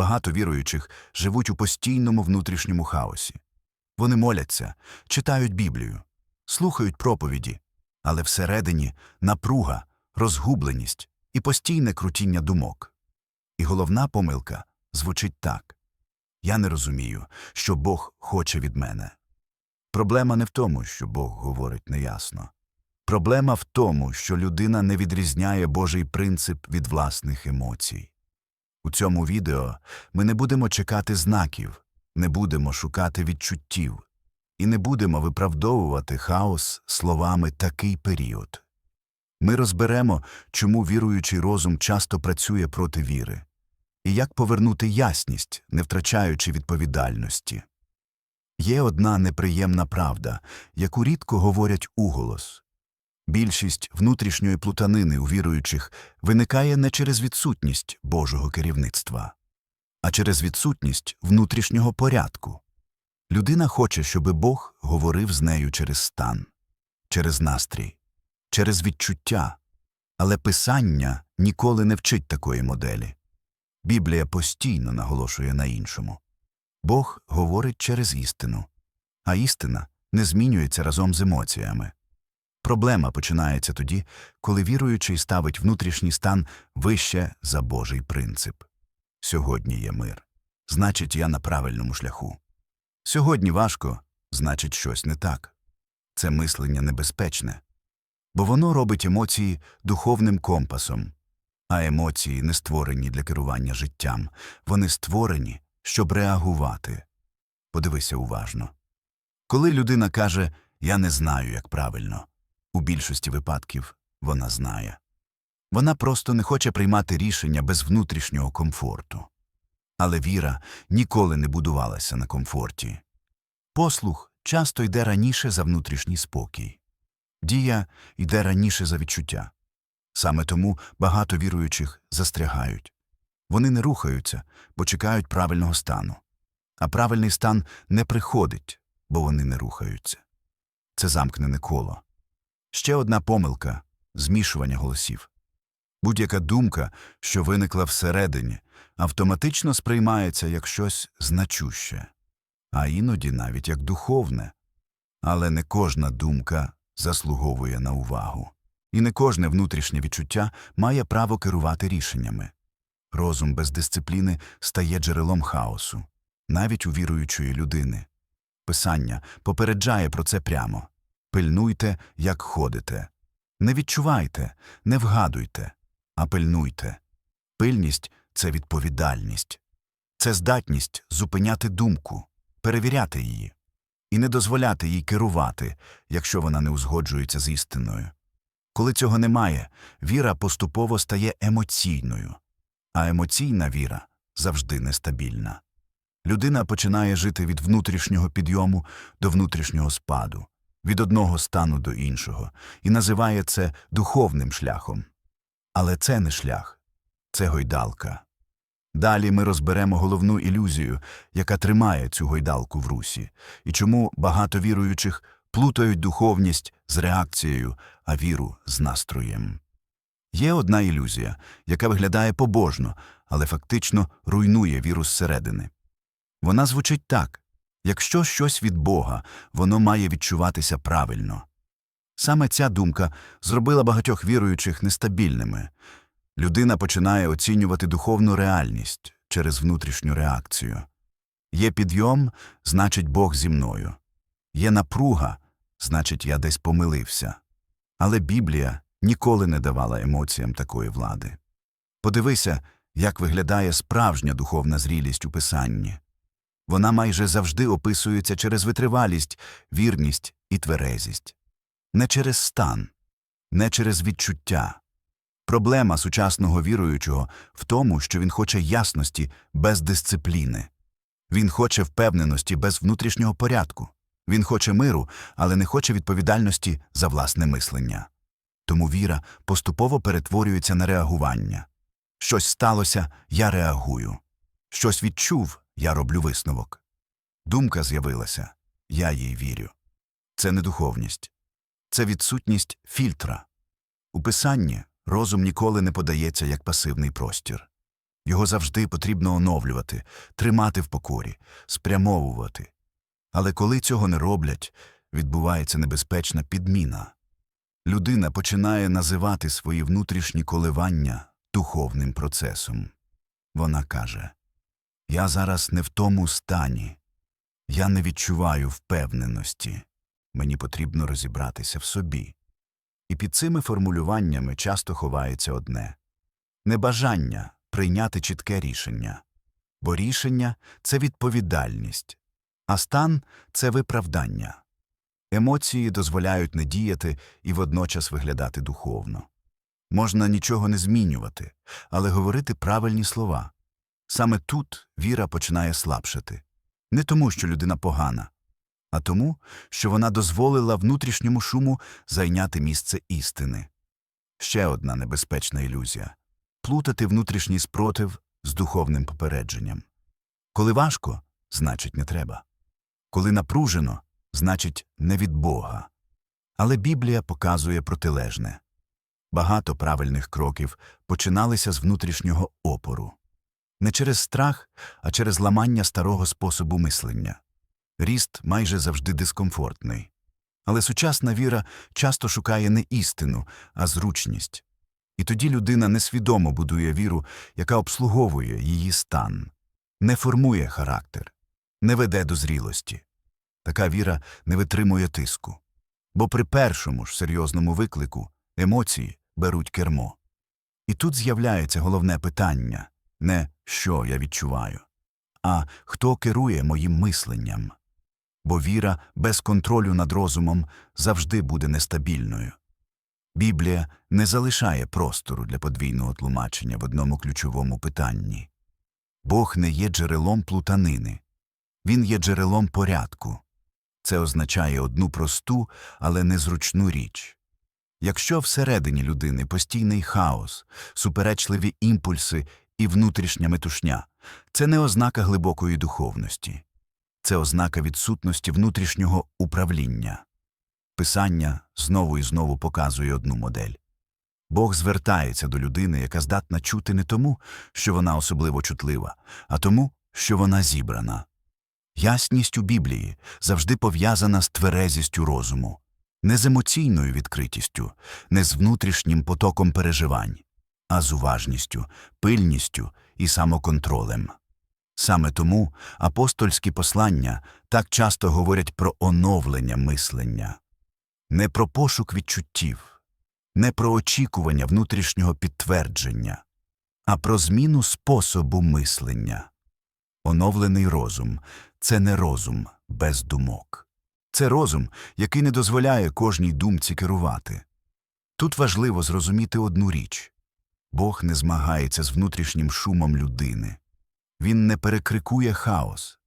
Багато віруючих живуть у постійному внутрішньому хаосі. Вони моляться, читають Біблію, слухають проповіді, але всередині напруга, розгубленість і постійне крутіння думок. І головна помилка звучить так Я не розумію, що Бог хоче від мене. Проблема не в тому, що Бог говорить неясно. Проблема в тому, що людина не відрізняє Божий принцип від власних емоцій. У цьому відео ми не будемо чекати знаків, не будемо шукати відчуттів і не будемо виправдовувати хаос словами такий період. Ми розберемо, чому віруючий розум часто працює проти віри, і як повернути ясність, не втрачаючи відповідальності. Є одна неприємна правда, яку рідко говорять уголос. Більшість внутрішньої плутанини у віруючих виникає не через відсутність Божого керівництва, а через відсутність внутрішнього порядку. Людина хоче, щоб Бог говорив з нею через стан, через настрій, через відчуття, але Писання ніколи не вчить такої моделі. Біблія постійно наголошує на іншому. Бог говорить через істину, а істина не змінюється разом з емоціями. Проблема починається тоді, коли віруючий ставить внутрішній стан вище за Божий принцип. Сьогодні є мир. Значить, я на правильному шляху. Сьогодні важко, значить, щось не так. Це мислення небезпечне, бо воно робить емоції духовним компасом, а емоції не створені для керування життям, вони створені, щоб реагувати. Подивися уважно. Коли людина каже Я не знаю, як правильно, у більшості випадків вона знає. Вона просто не хоче приймати рішення без внутрішнього комфорту. Але віра ніколи не будувалася на комфорті. Послух часто йде раніше за внутрішній спокій. Дія йде раніше за відчуття. Саме тому багато віруючих застрягають. Вони не рухаються, бо чекають правильного стану. А правильний стан не приходить, бо вони не рухаються. Це замкнене коло. Ще одна помилка змішування голосів. Будь-яка думка, що виникла всередині, автоматично сприймається як щось значуще, а іноді навіть як духовне. Але не кожна думка заслуговує на увагу, і не кожне внутрішнє відчуття має право керувати рішеннями. Розум без дисципліни стає джерелом хаосу, навіть у віруючої людини. Писання попереджає про це прямо. Пильнуйте, як ходите. Не відчувайте, не вгадуйте, а пильнуйте. Пильність це відповідальність. Це здатність зупиняти думку, перевіряти її і не дозволяти їй керувати, якщо вона не узгоджується з істиною. Коли цього немає, віра поступово стає емоційною, а емоційна віра завжди нестабільна. Людина починає жити від внутрішнього підйому до внутрішнього спаду від одного стану до іншого, і називає це духовним шляхом. Але це не шлях, це гойдалка. Далі ми розберемо головну ілюзію, яка тримає цю гойдалку в русі, і чому багато віруючих плутають духовність з реакцією, а віру з настроєм. Є одна ілюзія, яка виглядає побожно, але фактично руйнує віру зсередини. Вона звучить так Якщо щось від Бога, воно має відчуватися правильно. Саме ця думка зробила багатьох віруючих нестабільними. Людина починає оцінювати духовну реальність через внутрішню реакцію. Є підйом, значить, Бог зі мною. Є напруга, значить, я десь помилився. Але Біблія ніколи не давала емоціям такої влади. Подивися, як виглядає справжня духовна зрілість у Писанні. Вона майже завжди описується через витривалість, вірність і тверезість. Не через стан, не через відчуття. Проблема сучасного віруючого в тому, що він хоче ясності без дисципліни. Він хоче впевненості без внутрішнього порядку. Він хоче миру, але не хоче відповідальності за власне мислення. Тому віра поступово перетворюється на реагування. Щось сталося, я реагую. Щось відчув, я роблю висновок. Думка з'явилася, я їй вірю. Це не духовність, це відсутність фільтра. У писанні розум ніколи не подається як пасивний простір. Його завжди потрібно оновлювати, тримати в покорі, спрямовувати. Але коли цього не роблять, відбувається небезпечна підміна. Людина починає називати свої внутрішні коливання духовним процесом. Вона каже Я зараз не в тому стані, я не відчуваю впевненості, мені потрібно розібратися в собі. І під цими формулюваннями часто ховається одне небажання прийняти чітке рішення, бо рішення це відповідальність, а стан це виправдання. Емоції дозволяють не діяти і водночас виглядати духовно. Можна нічого не змінювати, але говорити правильні слова. Саме тут віра починає слабшати. Не тому, що людина погана, а тому, що вона дозволила внутрішньому шуму зайняти місце істини. Ще одна небезпечна ілюзія плутати внутрішній спротив з духовним попередженням. Коли важко, значить не треба. Коли напружено, значить не від Бога. Але Біблія показує протилежне. Багато правильних кроків починалися з внутрішнього опору. Не через страх, а через ламання старого способу мислення. Ріст майже завжди дискомфортний. Але сучасна віра часто шукає не істину, а зручність. І тоді людина несвідомо будує віру, яка обслуговує її стан, не формує характер, не веде до зрілості. Така віра не витримує тиску. Бо при першому ж серйозному виклику емоції беруть кермо. І тут з'являється головне питання не що я відчуваю, а хто керує моїм мисленням. Бо віра без контролю над розумом завжди буде нестабільною. Біблія не залишає простору для подвійного тлумачення в одному ключовому питанні. Бог не є джерелом плутанини, він є джерелом порядку. Це означає одну просту, але незручну річ. Якщо всередині людини постійний хаос, суперечливі імпульси і внутрішня метушня, це не ознака глибокої духовності, це ознака відсутності внутрішнього управління. Писання знову і знову показує одну модель. Бог звертається до людини, яка здатна чути не тому, що вона особливо чутлива, а тому, що вона зібрана. Ясність у Біблії завжди пов'язана з тверезістю розуму, не з емоційною відкритістю, не з внутрішнім потоком переживань, а з уважністю, пильністю і самоконтролем. Саме тому апостольські послання так часто говорять про оновлення мислення, не про пошук відчуттів, не про очікування внутрішнього підтвердження, а про зміну способу мислення. Оновлений розум це не розум без думок. Це розум, який не дозволяє кожній думці керувати. Тут важливо зрозуміти одну річ Бог не змагається з внутрішнім шумом людини. Він не перекрикує хаос.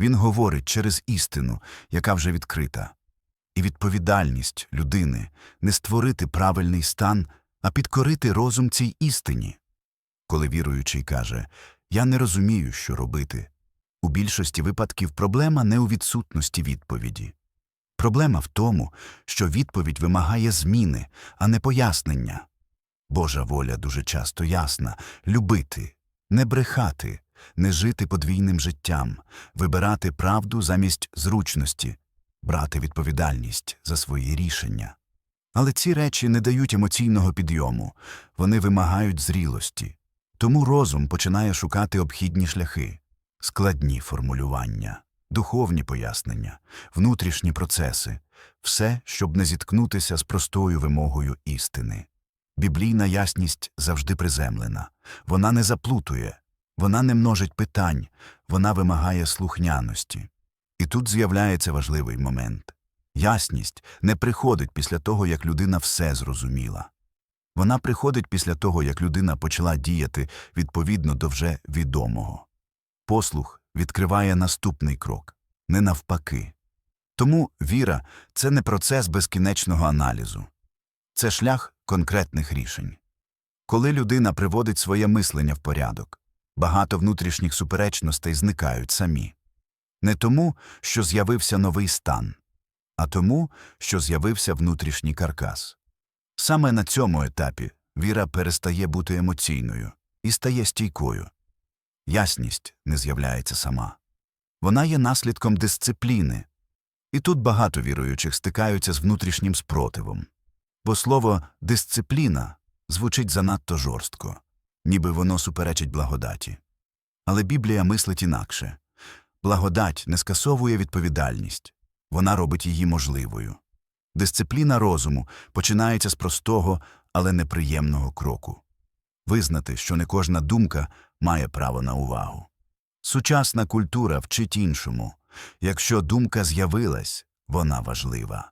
Він говорить через істину, яка вже відкрита. І відповідальність людини не створити правильний стан, а підкорити розум цій істині. Коли віруючий каже Я не розумію, що робити. У більшості випадків проблема не у відсутності відповіді. Проблема в тому, що відповідь вимагає зміни, а не пояснення. Божа воля дуже часто ясна любити, не брехати, не жити подвійним життям, вибирати правду замість зручності, брати відповідальність за свої рішення. Але ці речі не дають емоційного підйому, вони вимагають зрілості. Тому розум починає шукати обхідні шляхи, складні формулювання, духовні пояснення, внутрішні процеси, все, щоб не зіткнутися з простою вимогою істини. Біблійна ясність завжди приземлена, вона не заплутує, вона не множить питань, вона вимагає слухняності. І тут з'являється важливий момент. Ясність не приходить після того, як людина все зрозуміла. Вона приходить після того, як людина почала діяти відповідно до вже відомого. Послух відкриває наступний крок, не навпаки. Тому віра це не процес безкінечного аналізу, це шлях конкретних рішень. Коли людина приводить своє мислення в порядок, багато внутрішніх суперечностей зникають самі. Не тому, що з'явився новий стан, а тому, що з'явився внутрішній каркас. Саме на цьому етапі віра перестає бути емоційною і стає стійкою. Ясність не з'являється сама. Вона є наслідком дисципліни. І тут багато віруючих стикаються з внутрішнім спротивом. Бо слово дисципліна звучить занадто жорстко, ніби воно суперечить благодаті. Але Біблія мислить інакше. Благодать не скасовує відповідальність, вона робить її можливою. Дисципліна розуму починається з простого, але неприємного кроку визнати, що не кожна думка має право на увагу. Сучасна культура вчить іншому якщо думка з'явилась, вона важлива.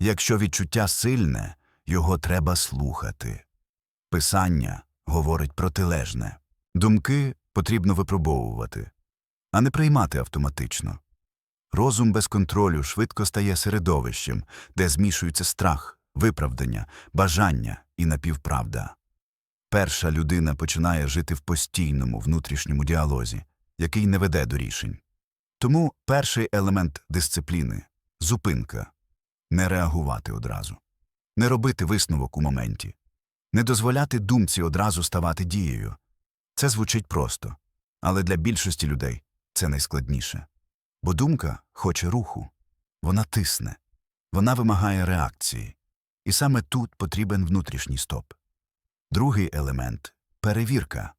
Якщо відчуття сильне, його треба слухати. Писання говорить протилежне думки потрібно випробовувати, а не приймати автоматично. Розум без контролю швидко стає середовищем, де змішуються страх, виправдання, бажання і напівправда. Перша людина починає жити в постійному внутрішньому діалозі, який не веде до рішень. Тому перший елемент дисципліни зупинка не реагувати одразу, не робити висновок у моменті, не дозволяти думці одразу ставати дією. Це звучить просто, але для більшості людей це найскладніше. Бо думка хоче руху, вона тисне, вона вимагає реакції. І саме тут потрібен внутрішній стоп. Другий елемент перевірка.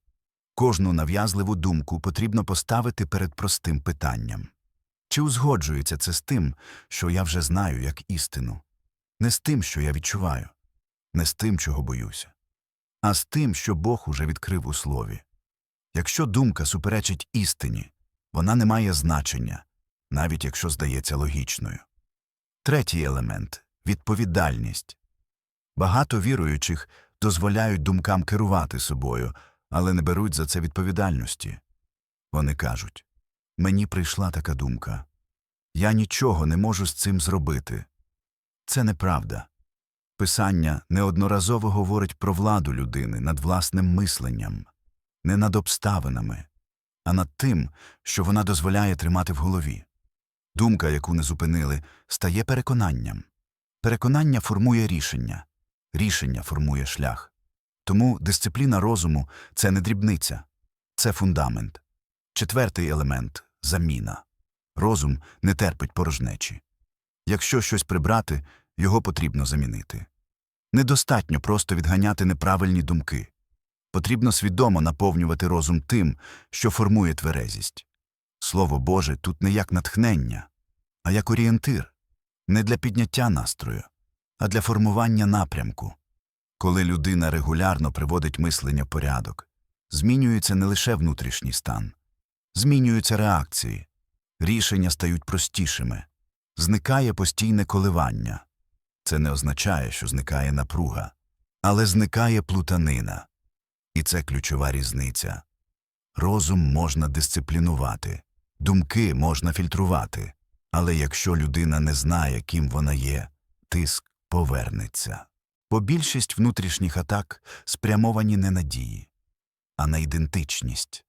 Кожну нав'язливу думку потрібно поставити перед простим питанням. Чи узгоджується це з тим, що я вже знаю як істину, не з тим, що я відчуваю, не з тим, чого боюся, а з тим, що Бог уже відкрив у слові. Якщо думка суперечить істині, вона не має значення, навіть якщо здається логічною. Третій елемент відповідальність. Багато віруючих дозволяють думкам керувати собою, але не беруть за це відповідальності. Вони кажуть мені прийшла така думка. Я нічого не можу з цим зробити. Це неправда. Писання неодноразово говорить про владу людини над власним мисленням, не над обставинами, а над тим, що вона дозволяє тримати в голові. Думка, яку не зупинили, стає переконанням. Переконання формує рішення, рішення формує шлях. Тому дисципліна розуму це не дрібниця, це фундамент. Четвертий елемент заміна. Розум не терпить порожнечі. Якщо щось прибрати, його потрібно замінити. Недостатньо просто відганяти неправильні думки. Потрібно свідомо наповнювати розум тим, що формує тверезість. Слово Боже тут не як натхнення, а як орієнтир, не для підняття настрою, а для формування напрямку. Коли людина регулярно приводить мислення в порядок, змінюється не лише внутрішній стан, змінюються реакції, рішення стають простішими, зникає постійне коливання. Це не означає, що зникає напруга, але зникає плутанина. І це ключова різниця. Розум можна дисциплінувати, думки можна фільтрувати, але якщо людина не знає, ким вона є, тиск повернеться. Бо більшість внутрішніх атак спрямовані не на дії, а на ідентичність.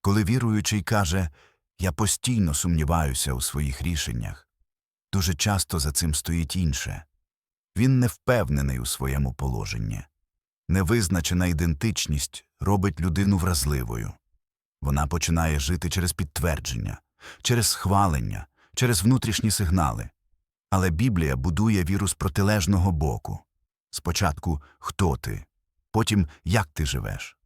Коли віруючий каже Я постійно сумніваюся у своїх рішеннях, дуже часто за цим стоїть інше він не впевнений у своєму положенні. Невизначена ідентичність робить людину вразливою. Вона починає жити через підтвердження, через схвалення, через внутрішні сигнали. Але Біблія будує віру з протилежного боку. Спочатку хто ти, потім як ти живеш.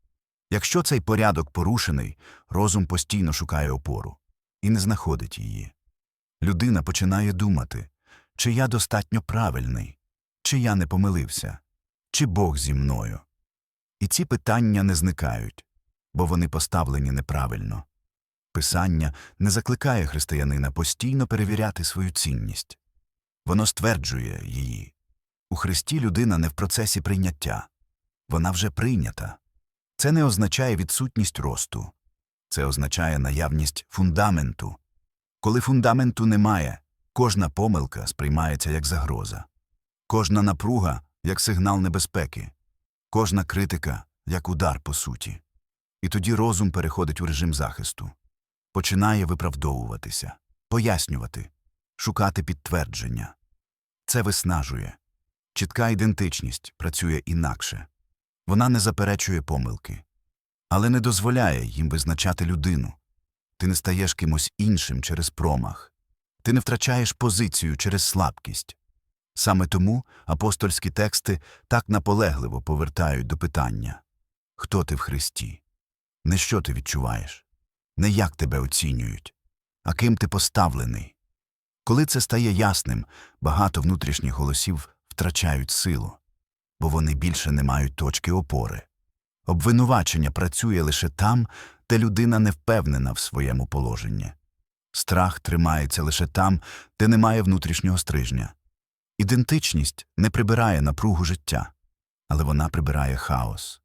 Якщо цей порядок порушений, розум постійно шукає опору і не знаходить її. Людина починає думати, чи я достатньо правильний, чи я не помилився, чи Бог зі мною. І ці питання не зникають, бо вони поставлені неправильно. Писання не закликає християнина постійно перевіряти свою цінність. Воно стверджує її. У Христі людина не в процесі прийняття, вона вже прийнята. Це не означає відсутність росту, це означає наявність фундаменту. Коли фундаменту немає, кожна помилка сприймається як загроза, кожна напруга як сигнал небезпеки, кожна критика як удар по суті. І тоді розум переходить у режим захисту, починає виправдовуватися, пояснювати, шукати підтвердження. Це виснажує. Чітка ідентичність працює інакше. Вона не заперечує помилки. але не дозволяє їм визначати людину. Ти не стаєш кимось іншим через промах. Ти не втрачаєш позицію через слабкість. Саме тому апостольські тексти так наполегливо повертають до питання Хто ти в Христі? Не що ти відчуваєш, не як тебе оцінюють, а ким ти поставлений. Коли це стає ясним, багато внутрішніх голосів втрачають силу, бо вони більше не мають точки опори. Обвинувачення працює лише там, де людина не впевнена в своєму положенні. Страх тримається лише там, де немає внутрішнього стрижня. Ідентичність не прибирає напругу життя, але вона прибирає хаос.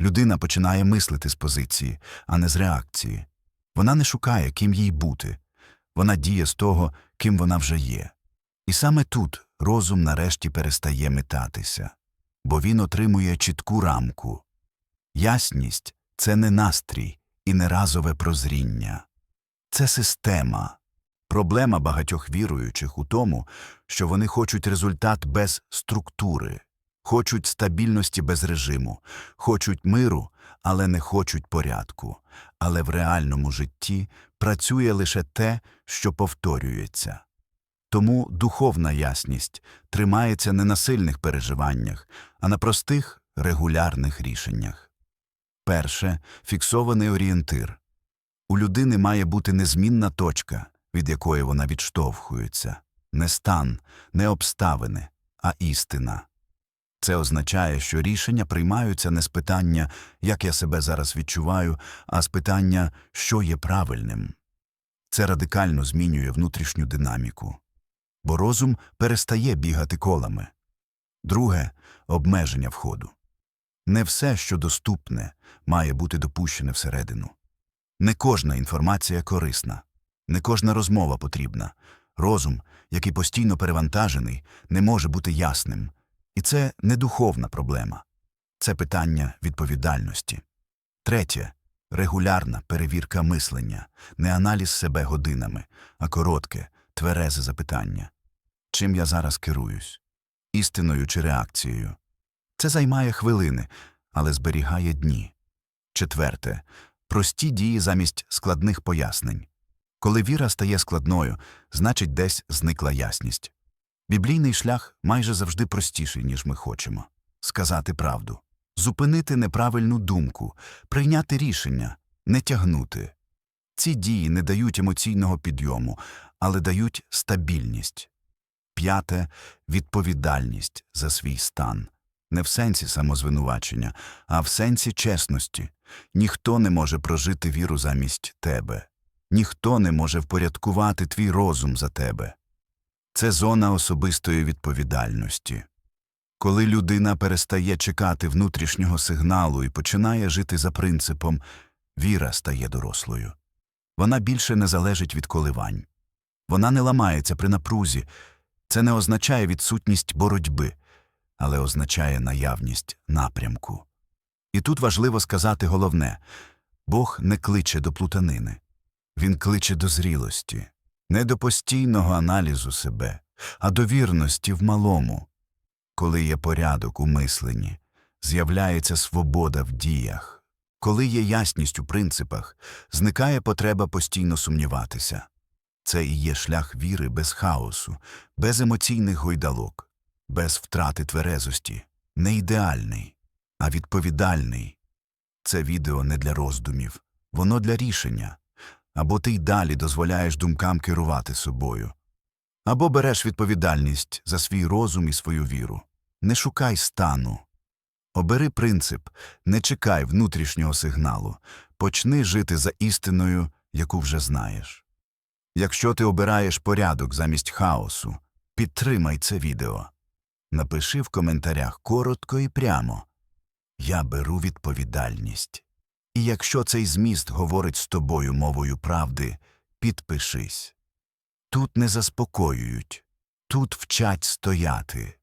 Людина починає мислити з позиції, а не з реакції. Вона не шукає, ким їй бути. Вона діє з того, ким вона вже є. І саме тут розум нарешті перестає метатися, бо він отримує чітку рамку. Ясність це не настрій і не разове прозріння. Це система. Проблема багатьох віруючих у тому, що вони хочуть результат без структури, хочуть стабільності без режиму, хочуть миру, але не хочуть порядку. Але в реальному житті працює лише те, що повторюється. Тому духовна ясність тримається не на сильних переживаннях, а на простих регулярних рішеннях. Перше фіксований орієнтир. У людини має бути незмінна точка, від якої вона відштовхується, не стан, не обставини, а істина. Це означає, що рішення приймаються не з питання, як я себе зараз відчуваю, а з питання, що є правильним. Це радикально змінює внутрішню динаміку, бо розум перестає бігати колами. Друге обмеження входу. Не все, що доступне, має бути допущене всередину. Не кожна інформація корисна, не кожна розмова потрібна. Розум, який постійно перевантажений, не може бути ясним. І це не духовна проблема. Це питання відповідальності. Третє регулярна перевірка мислення, не аналіз себе годинами, а коротке, тверезе запитання. Чим я зараз керуюсь? Істиною чи реакцією? Це займає хвилини, але зберігає дні. Четверте прості дії замість складних пояснень. Коли віра стає складною, значить десь зникла ясність. Біблійний шлях майже завжди простіший, ніж ми хочемо сказати правду, зупинити неправильну думку, прийняти рішення, не тягнути. Ці дії не дають емоційного підйому, але дають стабільність. П'яте відповідальність за свій стан. Не в сенсі самозвинувачення, а в сенсі чесності. Ніхто не може прожити віру замість тебе. Ніхто не може впорядкувати твій розум за тебе. Це зона особистої відповідальності. Коли людина перестає чекати внутрішнього сигналу і починає жити за принципом віра стає дорослою. Вона більше не залежить від коливань. Вона не ламається при напрузі. Це не означає відсутність боротьби, але означає наявність напрямку. І тут важливо сказати головне Бог не кличе до плутанини. Він кличе до зрілості, не до постійного аналізу себе, а до вірності в малому. Коли є порядок у мисленні, з'являється свобода в діях. Коли є ясність у принципах, зникає потреба постійно сумніватися. Це і є шлях віри без хаосу, без емоційних гойдалок, без втрати тверезості, не ідеальний, а відповідальний. Це відео не для роздумів, воно для рішення. Або ти й далі дозволяєш думкам керувати собою, або береш відповідальність за свій розум і свою віру. Не шукай стану. Обери принцип, не чекай внутрішнього сигналу, почни жити за істиною, яку вже знаєш. Якщо ти обираєш порядок замість хаосу, підтримай це відео. Напиши в коментарях коротко і прямо Я беру відповідальність. І якщо цей зміст говорить з тобою мовою правди, підпишись. Тут не заспокоюють, тут вчать стояти.